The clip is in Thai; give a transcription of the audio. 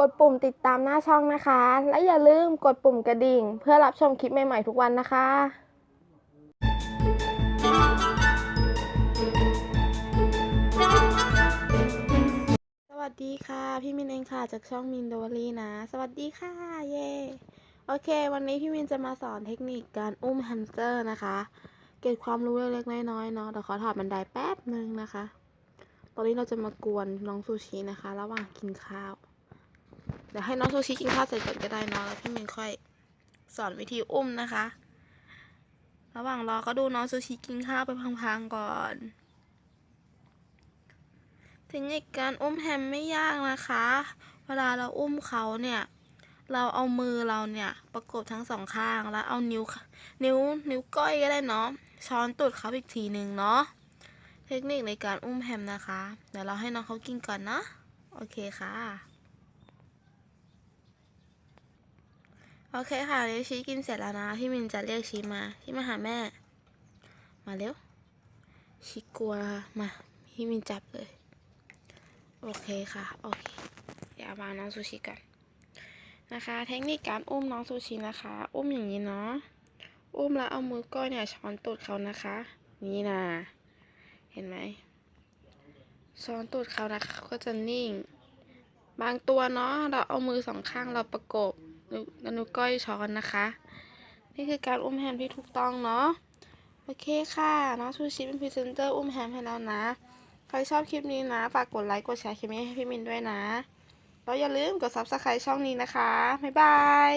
กดปุ่มติดตามหน้าช่องนะคะ และอย่าลืมกดปุ่มกระดิ่ง เพื่อรับชมคลิปใหม่ ๆ ทุกวันนะคะ สวัสดีค่ะ พี่มินเองค่ะ จากช่องมินโดวลีนะ สวัสดีค่ะ เย่โอเค วันนี้พี่มินจะมาสอนเทคนิคการอุ้มแฮมสเตอร์นะคะ เก็บความรู้เล็กๆน้อยๆเนาะเดี๋ยวขอถอดบันไดแป๊บหนึ่งนะคะ ตอนนี้เราจะมากวนน้องซูชินะคะ ระหว่างกินข้าว ดี๋ยวให้น้องซูชิกินข้าวเสร็จก่อนก็ได้เนอะแล้วพี่มินค่อยสอนวิธีอุ้มนะคะ ระหว่างรอก็ดูน้องซูชิกินข้าวไปพังๆก่อน เทคนิคการอุ้มแฮมไม่ยากนะคะ เวลาเราอุ้มเขาเนี่ย เราเอามือเราเนี่ยประกบทั้งสองข้างแล้วเอานิ้วนิ้วนิ้วก้อยก็ได้เนาะช้อนตูดเขาอีกทีหนึ่งเนาะ เทคนิคในการอุ้มแฮมนะคะ เดี๋ยวเราให้น้องเขากินก่อนนะ โอเคค่ะ โอเคค่ะเดี๋ยวชี้กินเสร็จแล้วนะพี่มินจะเรียกชี้มาชี้มาหาแม่ มาเร็วชี้กลัวมาพี่มินจับเลย โอเคค่ะโอเคเดี๋ยวามาน้องซูชิกันนะคะ เทคนิคการอุ้มน้องซูชินะคะ อุ้มอย่างนี้เนาะอุ้มแล้วเอามือก้อยเนี่ยช้อนตูดเขานะคะ นี่นะเห็นไหมช้อนตูดเขานะคะก็จะนิ่ง บางตัวเนาะเราเอามือสองข้างเราประกบ แล้วนุก้อยช้อนนะคะ นี่คือการอุ้มแฮมที่ถูกต้องเนาะโอเคค่ะน้องชูชิเป็นพรีเซนเตอร์อุ้มแฮมให้แล้วนะ ใครชอบคลิปนี้นะ ฝากกดไลค์กดแชร์คลิปนี้ให้พี่มินด้วยนะ แล้วอย่าลืมกด subscribe ช่องนี้นะคะ บ๊ายบาย